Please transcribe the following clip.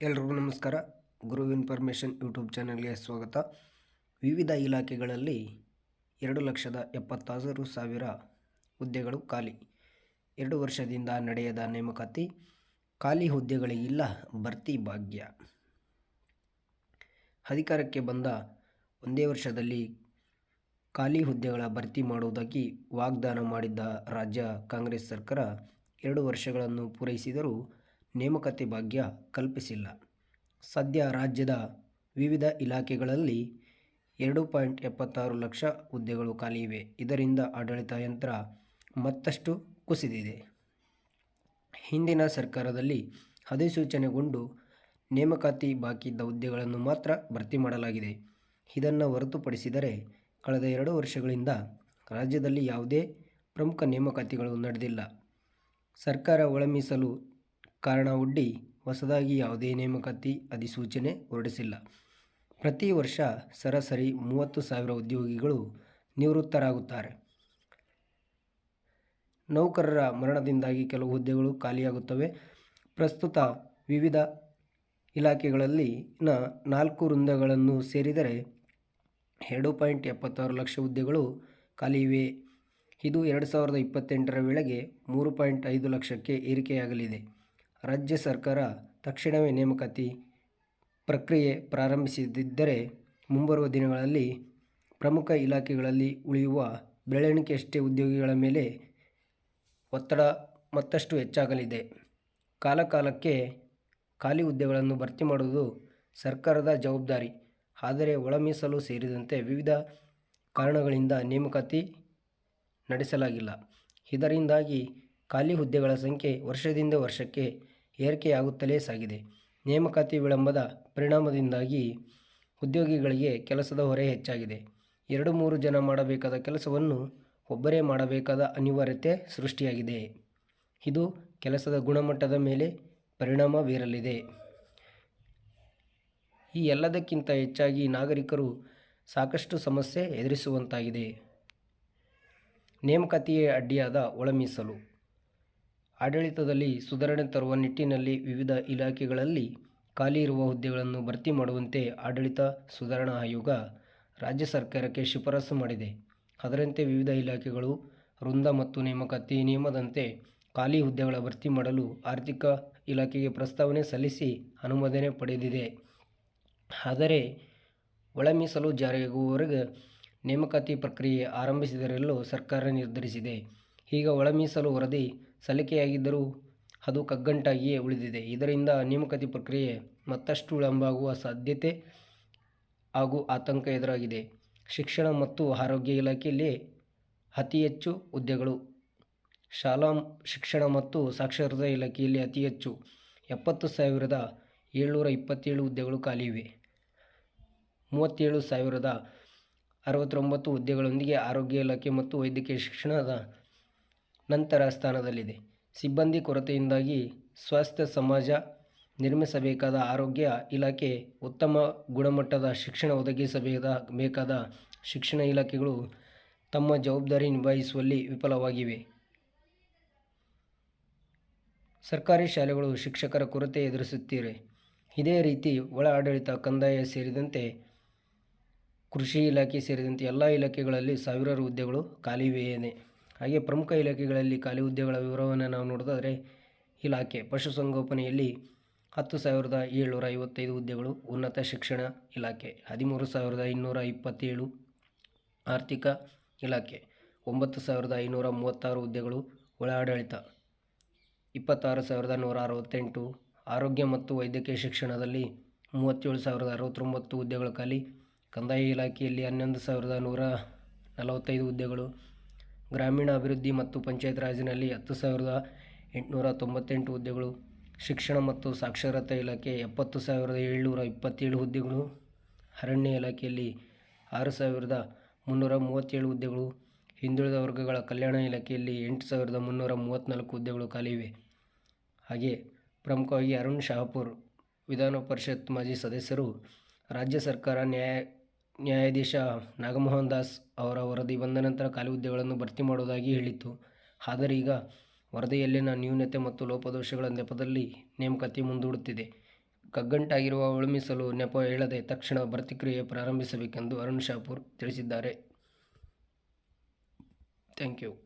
ಎಲ್ರಿಗೂ ನಮಸ್ಕಾರ. ಗುರು information YouTube ಚಾನಲ್ಗೆ ಸ್ವಾಗತ. ವಿವಿಧ ಇಲಾಖೆಗಳಲ್ಲಿ ಎರಡು ಲಕ್ಷದ ಎಪ್ಪತ್ತಾರು ಸಾವಿರ ಹುದ್ದೆಗಳು ಖಾಲಿ. ಎರಡು ವರ್ಷದಿಂದ ನಡೆಯದ ನೇಮಕಾತಿ ಖಾಲಿ ಹುದ್ದೆಗಳಿಗಿಲ್ಲ ಭರ್ತಿ ಭಾಗ್ಯ. ಅಧಿಕಾರಕ್ಕೆ ಬಂದ ಒಂದೇ ವರ್ಷದಲ್ಲಿ ಖಾಲಿ ಹುದ್ದೆಗಳ ಭರ್ತಿ ಮಾಡುವುದಾಗಿ ವಾಗ್ದಾನ ಮಾಡಿದ್ದ ರಾಜ್ಯ ಕಾಂಗ್ರೆಸ್ ಸರ್ಕಾರ ಎರಡು ವರ್ಷಗಳನ್ನು ಪೂರೈಸಿದರೂ ನೇಮಕಾತಿ ಭಾಗ್ಯ ಕಲ್ಪಿಸಿಲ್ಲ. ಸದ್ಯ ರಾಜ್ಯದ ವಿವಿಧ ಇಲಾಖೆಗಳಲ್ಲಿ ಎರಡು ಪಾಯಿಂಟ್ ಎಪ್ಪತ್ತಾರು ಲಕ್ಷ ಹುದ್ದೆಗಳು ಖಾಲಿ ಇವೆ. ಇದರಿಂದ ಆಡಳಿತ ಯಂತ್ರ ಮತ್ತಷ್ಟು ಕುಸಿದಿದೆ. ಹಿಂದಿನ ಸರ್ಕಾರದಲ್ಲಿ ಅಧಿಸೂಚನೆಗೊಂಡು ನೇಮಕಾತಿ ಬಾಕಿ ಇದ್ದ ಹುದ್ದೆಗಳನ್ನು ಮಾತ್ರ ಭರ್ತಿ ಮಾಡಲಾಗಿದೆ. ಇದನ್ನು ಹೊರತುಪಡಿಸಿದರೆ ಕಳೆದ ಎರಡು ವರ್ಷಗಳಿಂದ ರಾಜ್ಯದಲ್ಲಿ ಯಾವುದೇ ಪ್ರಮುಖ ನೇಮಕಾತಿಗಳು ನಡೆದಿಲ್ಲ. ಸರ್ಕಾರ ಒಳ ಮೀಸಲು ಕಾರಣ ಒಡ್ಡಿ ಹೊಸದಾಗಿ ಯಾವುದೇ ನೇಮಕಾತಿ ಅಧಿಸೂಚನೆ ಹೊರಡಿಸಿಲ್ಲ. ಪ್ರತಿ ವರ್ಷ ಸರಾಸರಿ ಮೂವತ್ತು ಸಾವಿರ ಉದ್ಯೋಗಿಗಳು ನಿವೃತ್ತರಾಗುತ್ತಾರೆ. ನೌಕರರ ಮರಣದಿಂದಾಗಿ ಕೆಲವು ಹುದ್ದೆಗಳು ಖಾಲಿಯಾಗುತ್ತವೆ. ಪ್ರಸ್ತುತ ವಿವಿಧ ಇಲಾಖೆಗಳಲ್ಲಿ ನ ನಾಲ್ಕು ವೃಂದಗಳನ್ನು ಸೇರಿದರೆ ಎರಡು ಪಾಯಿಂಟ್ ಎಪ್ಪತ್ತಾರು ಲಕ್ಷ ಹುದ್ದೆಗಳು ಖಾಲಿ ಇವೆ. ಇದು ಎರಡು ಸಾವಿರದ ಇಪ್ಪತ್ತೆಂಟರ ವೇಳೆಗೆ ಮೂರು ಪಾಯಿಂಟ್ ಐದು ಲಕ್ಷಕ್ಕೆ ಏರಿಕೆಯಾಗಲಿದೆ. ರಾಜ್ಯ ಸರ್ಕಾರ ತಕ್ಷಣವೇ ನೇಮಕಾತಿ ಪ್ರಕ್ರಿಯೆ ಪ್ರಾರಂಭಿಸದಿದ್ದರೆ ಮುಂಬರುವ ದಿನಗಳಲ್ಲಿ ಪ್ರಮುಖ ಇಲಾಖೆಗಳಲ್ಲಿ ಉಳಿಯುವ ಬೆರಳೆಣಿಕೆಯಷ್ಟೇ ಉದ್ಯೋಗಿಗಳ ಮೇಲೆ ಒತ್ತಡ ಮತ್ತಷ್ಟು ಹೆಚ್ಚಾಗಲಿದೆ. ಕಾಲಕಾಲಕ್ಕೆ ಖಾಲಿ ಹುದ್ದೆಗಳನ್ನು ಭರ್ತಿ ಮಾಡುವುದು ಸರ್ಕಾರದ ಜವಾಬ್ದಾರಿ. ಆದರೆ ಒಳಮೀಸಲು ಸೇರಿದಂತೆ ವಿವಿಧ ಕಾರಣಗಳಿಂದ ನೇಮಕಾತಿ ನಡೆಸಲಾಗಿಲ್ಲ. ಇದರಿಂದಾಗಿ ಖಾಲಿ ಹುದ್ದೆಗಳ ಸಂಖ್ಯೆ ವರ್ಷದಿಂದ ವರ್ಷಕ್ಕೆ ಏರಿಕೆಯಾಗುತ್ತಲೇ ಸಾಗಿದೆ. ನೇಮಕಾತಿ ವಿಳಂಬದ ಪರಿಣಾಮದಿಂದಾಗಿ ಉದ್ಯೋಗಿಗಳಿಗೆ ಕೆಲಸದ ಹೊರೆ ಹೆಚ್ಚಾಗಿದೆ. ಎರಡು ಮೂರು ಜನ ಮಾಡಬೇಕಾದ ಕೆಲಸವನ್ನು ಒಬ್ಬರೇ ಮಾಡಬೇಕಾದ ಅನಿವಾರ್ಯತೆ ಸೃಷ್ಟಿಯಾಗಿದೆ. ಇದು ಕೆಲಸದ ಗುಣಮಟ್ಟದ ಮೇಲೆ ಪರಿಣಾಮ ಬೀರಲಿದೆ. ಈ ಎಲ್ಲದಕ್ಕಿಂತ ಹೆಚ್ಚಾಗಿ ನಾಗರಿಕರು ಸಾಕಷ್ಟು ಸಮಸ್ಯೆ ಎದುರಿಸುವಂತಾಗಿದೆ. ನೇಮಕಾತಿಯೇ ಅಡ್ಡಿಯಾದ ಒಳ ಮೀಸಲು ಆಡಳಿತದಲ್ಲಿ ಸುಧಾರಣೆ ತರುವ ನಿಟ್ಟಿನಲ್ಲಿ ವಿವಿಧ ಇಲಾಖೆಗಳಲ್ಲಿ ಖಾಲಿ ಇರುವ ಹುದ್ದೆಗಳನ್ನು ಭರ್ತಿ ಮಾಡುವಂತೆ ಆಡಳಿತ ಸುಧಾರಣಾ ಆಯೋಗ ರಾಜ್ಯ ಸರ್ಕಾರಕ್ಕೆ ಶಿಫಾರಸು ಮಾಡಿದೆ. ಅದರಂತೆ ವಿವಿಧ ಇಲಾಖೆಗಳು ವೃಂದ ಮತ್ತು ನೇಮಕಾತಿ ನಿಯಮದಂತೆ ಖಾಲಿ ಹುದ್ದೆಗಳ ಭರ್ತಿ ಮಾಡಲು ಆರ್ಥಿಕ ಇಲಾಖೆಗೆ ಪ್ರಸ್ತಾವನೆ ಸಲ್ಲಿಸಿ ಅನುಮೋದನೆ ಪಡೆದಿದೆ. ಆದರೆ ಒಳ ಮೀಸಲು ಜಾರಿಯಾಗುವವರೆಗೆ ನೇಮಕಾತಿ ಪ್ರಕ್ರಿಯೆ ಆರಂಭಿಸಿದರೆಲ್ಲೂ ಸರ್ಕಾರ ನಿರ್ಧರಿಸಿದೆ. ಈಗ ಒಳ ಮೀಸಲು ವರದಿ ಸಲ್ಲಿಕೆಯಾಗಿದ್ದರೂ ಅದು ಕಗ್ಗಂಟಾಗಿಯೇ ಉಳಿದಿದೆ. ಇದರಿಂದ ನೇಮಕಾತಿ ಪ್ರಕ್ರಿಯೆ ಮತ್ತಷ್ಟು ವಿಳಂಬವಾಗುವ ಸಾಧ್ಯತೆ ಹಾಗೂ ಆತಂಕ ಎದುರಾಗಿದೆ. ಶಿಕ್ಷಣ ಮತ್ತು ಆರೋಗ್ಯ ಇಲಾಖೆಯಲ್ಲಿ ಅತಿ ಹೆಚ್ಚು ಹುದ್ದೆಗಳು, ಶಾಲಾ ಶಿಕ್ಷಣ ಮತ್ತು ಸಾಕ್ಷರತಾ ಇಲಾಖೆಯಲ್ಲಿ ಅತಿ ಹೆಚ್ಚು ಎಪ್ಪತ್ತು ಸಾವಿರದ ಏಳ್ನೂರ ಇಪ್ಪತ್ತೇಳು ಹುದ್ದೆಗಳು ಖಾಲಿ ಇವೆ ಮೂವತ್ತೇಳು ಸಾವಿರದ ಅರವತ್ತೊಂಬತ್ತು ಹುದ್ದೆಗಳೊಂದಿಗೆ ಆರೋಗ್ಯ ಇಲಾಖೆ ಮತ್ತು ವೈದ್ಯಕೀಯ ಶಿಕ್ಷಣದ ನಂತರ ಸ್ಥಾನದಲ್ಲಿದೆ. ಸಿಬ್ಬಂದಿ ಕೊರತೆಯಿಂದಾಗಿ ಸ್ವಾಸ್ಥ್ಯ ಸಮಾಜ ನಿರ್ಮಿಸಬೇಕಾದ ಆರೋಗ್ಯ ಇಲಾಖೆ ಉತ್ತಮ ಗುಣಮಟ್ಟದ ಶಿಕ್ಷಣ ಒದಗಿಸಬೇಕಾದ ಬೇಕಾದ ಶಿಕ್ಷಣ ಇಲಾಖೆಗಳು ತಮ್ಮ ಜವಾಬ್ದಾರಿ ನಿಭಾಯಿಸುವಲ್ಲಿ ವಿಫಲವಾಗಿವೆ. ಸರ್ಕಾರಿ ಶಾಲೆಗಳು ಶಿಕ್ಷಕರ ಕೊರತೆ ಎದುರಿಸುತ್ತಿವೆ ಇದೇ ರೀತಿ ಒಳ ಆಡಳಿತ, ಕಂದಾಯ ಸೇರಿದಂತೆ ಕೃಷಿ ಇಲಾಖೆ ಸೇರಿದಂತೆ ಎಲ್ಲ ಇಲಾಖೆಗಳಲ್ಲಿ ಸಾವಿರಾರು ಹುದ್ದೆಗಳು ಖಾಲಿವೆಯೇ ಹಾಗೆ ಪ್ರಮುಖ ಇಲಾಖೆಗಳಲ್ಲಿ ಖಾಲಿ ಹುದ್ದೆಗಳ ವಿವರವನ್ನು ನಾವು ನೋಡೋದಾದರೆ ಇಲಾಖೆ ಪಶುಸಂಗೋಪನೆಯಲ್ಲಿ ಹತ್ತು ಸಾವಿರದ ಏಳ್ನೂರ ಐವತ್ತೈದು ಹುದ್ದೆಗಳು, ಉನ್ನತ ಶಿಕ್ಷಣ ಇಲಾಖೆ ಹದಿಮೂರು ಸಾವಿರದ ಇನ್ನೂರ ಇಪ್ಪತ್ತೇಳು ಆರ್ಥಿಕ ಇಲಾಖೆ ಒಂಬತ್ತು ಸಾವಿರದ ಐನೂರ ಮೂವತ್ತಾರು ಹುದ್ದೆಗಳು ಒಳ ಆಡಳಿತ ಇಪ್ಪತ್ತಾರು ಸಾವಿರದ ನೂರ ಅರವತ್ತೆಂಟು ಆರೋಗ್ಯ ಮತ್ತು ವೈದ್ಯಕೀಯ ಶಿಕ್ಷಣದಲ್ಲಿ ಮೂವತ್ತೇಳು ಸಾವಿರದ ಅರವತ್ತೊಂಬತ್ತು ಹುದ್ದೆಗಳು ಖಾಲಿ, ಕಂದಾಯ ಇಲಾಖೆಯಲ್ಲಿ ಹನ್ನೊಂದು ಸಾವಿರದ ನೂರ ನಲವತ್ತೈದು ಹುದ್ದೆಗಳು ಗ್ರಾಮೀಣ ಅಭಿವೃದ್ಧಿ ಮತ್ತು ಪಂಚಾಯತ್ ರಾಜ್ನಲ್ಲಿ ಹತ್ತು ಸಾವಿರದ ಎಂಟುನೂರ ತೊಂಬತ್ತೆಂಟು ಹುದ್ದೆಗಳು, ಶಿಕ್ಷಣ ಮತ್ತು ಸಾಕ್ಷರತಾ ಇಲಾಖೆ ಎಪ್ಪತ್ತು ಸಾವಿರದ ಏಳ್ನೂರ ಇಪ್ಪತ್ತೇಳು ಹುದ್ದೆಗಳು, ಅರಣ್ಯ ಇಲಾಖೆಯಲ್ಲಿ ಆರು ಸಾವಿರದ ಮುನ್ನೂರ ಮೂವತ್ತೇಳು ಹುದ್ದೆಗಳು, ಹಿಂದುಳಿದ ವರ್ಗಗಳ ಕಲ್ಯಾಣ ಇಲಾಖೆಯಲ್ಲಿ ಎಂಟು ಸಾವಿರದ ಮುನ್ನೂರ ಮೂವತ್ತ್ನಾಲ್ಕು ಹುದ್ದೆಗಳು ಖಾಲಿ ಇವೆ. ಹಾಗೆ ಪ್ರಮುಖವಾಗಿ ಅರುಣ್ ಶಹಾಪುರ್ ವಿಧಾನ ಪರಿಷತ್ ಮಾಜಿ ಸದಸ್ಯರು, ರಾಜ್ಯ ಸರ್ಕಾರ ನ್ಯಾಯ ನ್ಯಾಯಾಧೀಶ ನಾಗಮೋಹನ್ ದಾಸ್ ಅವರ ವರದಿ ಬಂದ ನಂತರ ಖಾಲಿ ಹುದ್ದೆಗಳನ್ನು ಭರ್ತಿ ಮಾಡುವುದಾಗಿ ಹೇಳಿತ್ತು. ಆದರೆ ಈಗ ವರದಿಯಲ್ಲಿನ ನ್ಯೂನತೆ ಮತ್ತು ಲೋಪದೋಷಗಳ ನೆಪದಲ್ಲಿ ನೇಮಕಾತಿ ಮುಂದೂಡುತ್ತಿದೆ. ಕಗ್ಗಂಟಾಗಿರುವ ಉಳುಮಿಸಲು ನೆಪ ಹೇಳದೆ ತಕ್ಷಣ ಪ್ರತಿಕ್ರಿಯೆ ಪ್ರಾರಂಭಿಸಬೇಕೆಂದು ಅರುಣ್ ಶಾಪೂರ್ ತಿಳಿಸಿದ್ದಾರೆ. Thank you.